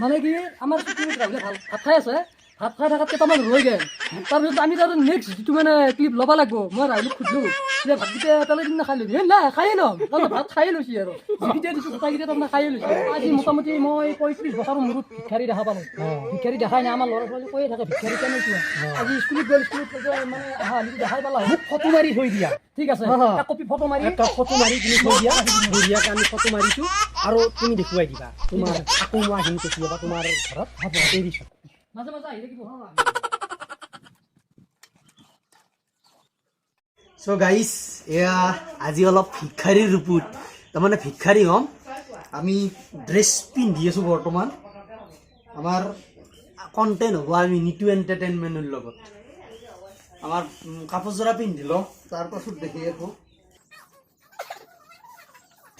মানে কি? আমাৰ চুটিত ৰাহুলে ভালো। ভাত খাই আছে ভাত খাই থকাত কেইটামান ৰৈ গ'ল। তাৰপিছত আমি তাৰ নেক্সট যিটো মানে ক্লিপ ল'ব লাগিব মই ৰাহুলক সুধিলোঁ যে ভাতকেইটা পেলাই দিম না খাই এই নাই খায়ে ল'ম। তাৰপিছত ভাত খায়ে লৈছি আৰু। যিকেইটা দিছোঁ গোটাইকেইটা তাৰমানে খায়ে লৈছে। আজি মোটামুটি মই পঁয়ত্ৰিছ বছৰৰ মূৰত ভিক্ষাৰী দেখা পালোঁ। ভিক্ষাৰী দেখাই নাই আমাৰ ল'ৰা ছোৱালী কৈয়ে থাকে ভিক্ষাৰী কেনেকুৱা আজি স্কুলত গ'ল স্কুলত মানে আহা লিখি দেখাই পালা মোক ফটো মাৰি থৈ দিয়া। ঠিক আছে হা, হা। কপি ফটো মাৰি। এটা ফটো মাৰি তুমি থৈ দিয়া বঢ়িয়াকৈ আমি ফটো মাৰিছোঁ। আৰু তুমি দেখুৱাই দিবা। তোমাৰ আকৌ মই আহিম কেতিয়াবা তোমাৰ ঘৰত হ'ব এৰিছোঁ মাজে আহি থাকিব হা চ' গাইছ এয়া আজি অলপ ভিক্ষাৰীৰ ৰূপত তাৰমানে ভিক্ষাৰী হ'ম আমি ড্ৰেছ পিন্ধি আছোঁ বৰ্তমান। আমাৰ কণ্টেণ্ট হ'ব আমি নিটু এণ্টাৰটেইনমেণ্টৰ লগত। আমাৰ কাপোৰযোৰা পিন্ধি লওঁ তাৰপাছত দেখি আকৌ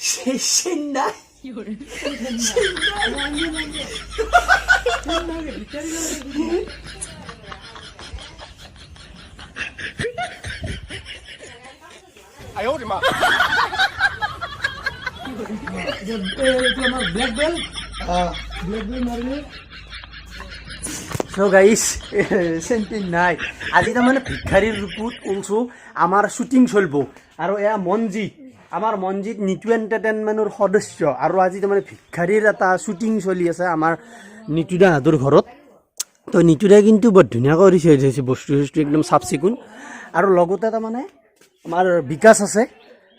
চে- চেন্নাই ব্লেক বেল মাৰিলে চ' গাইছ চেণ্টিন নাই আজি তাৰমানে ভিক্ষাৰীৰ ৰূপত ওলছোঁ আমাৰ শ্বুটিং চলিব। আৰু এয়া মনজিত আমাৰ মনজিত নিটু এণ্টাৰটেইনমেণ্টৰ সদস্য আৰু আজি তাৰমানে ভিক্ষাৰীৰ এটা শ্বুটিং চলি আছে আমাৰ নিতুদাহঁতৰ ঘৰত। তো নিতুদাই কিন্তু বৰ ধুনীয়াকৈ থৈ দিছে বস্তু চস্তু একদম চাফ চিকুণ। আৰু লগতে তাৰমানে আমাৰ বিকাশ আছে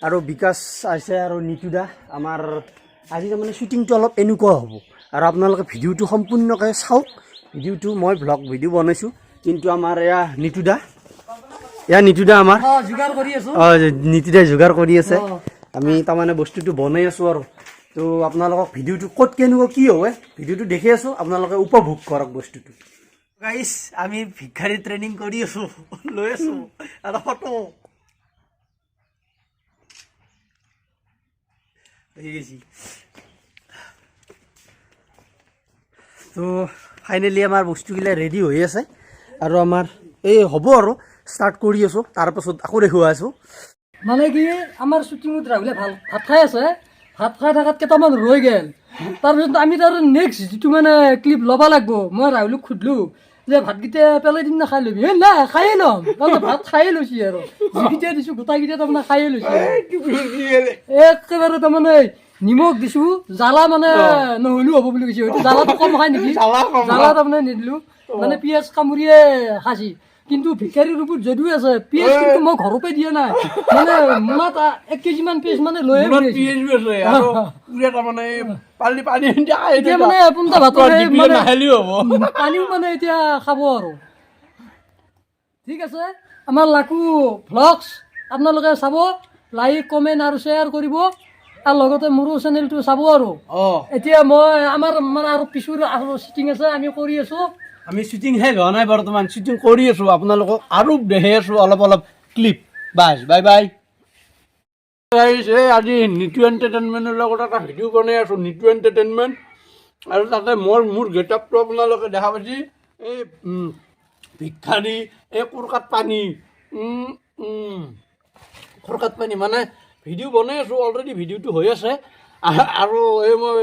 আৰু বিকাশ আছে আৰু নিতুদা আমাৰ আজি তাৰমানে শ্বুটিংটো অলপ এনেকুৱা হ'ব। আৰু আপোনালোকে ভিডিঅ'টো সম্পূৰ্ণকৈ চাওক ভিডিঅ'টো মই ভ্লগ ভিডিঅ' বনাইছোঁ। কিন্তু আমাৰ এয়া নিতুদা এয়া নিতুদা আমাৰ। অ নিতুদাই যোগাৰ কৰি আছে। আমি তাৰমানে বস্তুটো বনাই আছোঁ আৰু। তো আপোনালোকক ভিডিঅ'টো ক'ত কেনেকুৱা কি হয় ভিডিঅ'টো দেখি আছোঁ আপোনালোকে উপভোগ কৰক বস্তুটো। গাইছ আমি ভিক্ষাৰী ট্ৰেইনিং কৰি আছোঁ লৈ আছোঁ এটা ফটো। তো ফাইনেলি আমাৰ বস্তুবিলাক ৰেডি হৈ আছে। আৰু আমাৰ এই হ'ব আৰু। ষ্টাৰ্ট কৰি আছোঁ তাৰপাছত আকৌ দেখুৱাই আছোঁ। মানে কি আমাৰ শ্বুটিঙত ৰাহুলে ভালো ভাত খাই আছে ভাত খাই থকাত কেইটামান ৰৈ গ'ল। তাৰপিছত আমি তাৰ নেক্সট যিটো মানে ক্লিপ ল'ব লাগিব মই ৰাহুলক সুধিলোঁ যে ভাতকেইটা পেলাই দিম না খাই ল'বি? এই নাই খায়ে ল'ম। তাৰপিছত ভাত খায়ে লৈছি আৰু। যিকেইটা দিছোঁ গোটাইকেইটা তাৰমানে খায়ে লৈছে। একেবাৰে তাৰমানে নিমখ দিছোঁ জ্বালা মানে নহ'লেও হ'ব বুলি কৈছে। হয়তো জ্বালাটো কম খাই নেকি? জ্বালা তাৰমানে নিদিলোঁ। মানে পিঁয়াজ কামুৰিয়ে খাইছি। কিন্তু ভিক্ষাৰীৰ ৰূপত যদিও আছে পিঁয়াজ কিন্তু মই ঘৰৰ দিয়া নাই। মানে মোনাত এক কেজি মান পিঁয়াজ মানে লৈয়ে। এতিয়া মানে পোনটা ভাতৰ মানে পানীও মানে এতিয়া খাব আৰু। ঠিক আছে আমাৰ লাকু ভ্লগছ আপোনালোকে চাব লাইক কমেণ্ট আৰু শ্বেয়াৰ কৰিব আৰু লগতে মোৰো চেনেলটো চাব আৰু। এতিয়া মই আমাৰ মানে আৰু পিছৰ আৰু চিটিং আছে আমি কৰি আছোঁ। আমি শ্বুটিং শেষ হোৱা নাই বৰ্তমান। শ্বুটিং কৰি আছোঁ আপোনালোকক আৰু দেখাই আছোঁ অলপ অলপ ক্লিপ বাছ বাই বাই আজি নিটু এণ্টাৰটেইনমেণ্টৰ লগত এটা ভিডিঅ' বনাই আছোঁ নিটু এণ্টাৰটেইনমেণ্ট আৰু তাতে মোৰ মোৰ গেটআপটো আপোনালোকে দেখা পাইছে। এই ভিক্ষাৰী এই কোৰকাত পানী। উম, পানী মানে ভিডিঅ' বনাই আছোঁ অলৰেডি ভিডিঅ'টো হৈ আছে। আৰু এই মই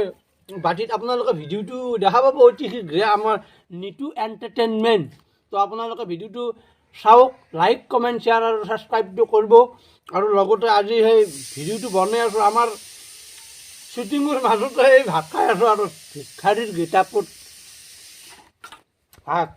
বাতিত আপোনালোকে ভিডিঅ'টো দেখা পাব অতি শীঘ্ৰে আমাৰ নিটু এণ্টাৰটেইনমেণ্ট তো আপোনালোকে ভিডিঅ'টো চাওক, লাইক, কমেণ্ট, শ্বেয়াৰ আৰু ছাবস্ক্ৰাইবটো কৰিব। আৰু লগতে আজি সেই ভিডিঅ'টো বনাই আছোঁ, আমাৰ শ্বুটিঙৰ মাজতে এই ভাত খাই আছোঁ আৰু ভিক্ষাৰীৰ গীতাপত ভাত।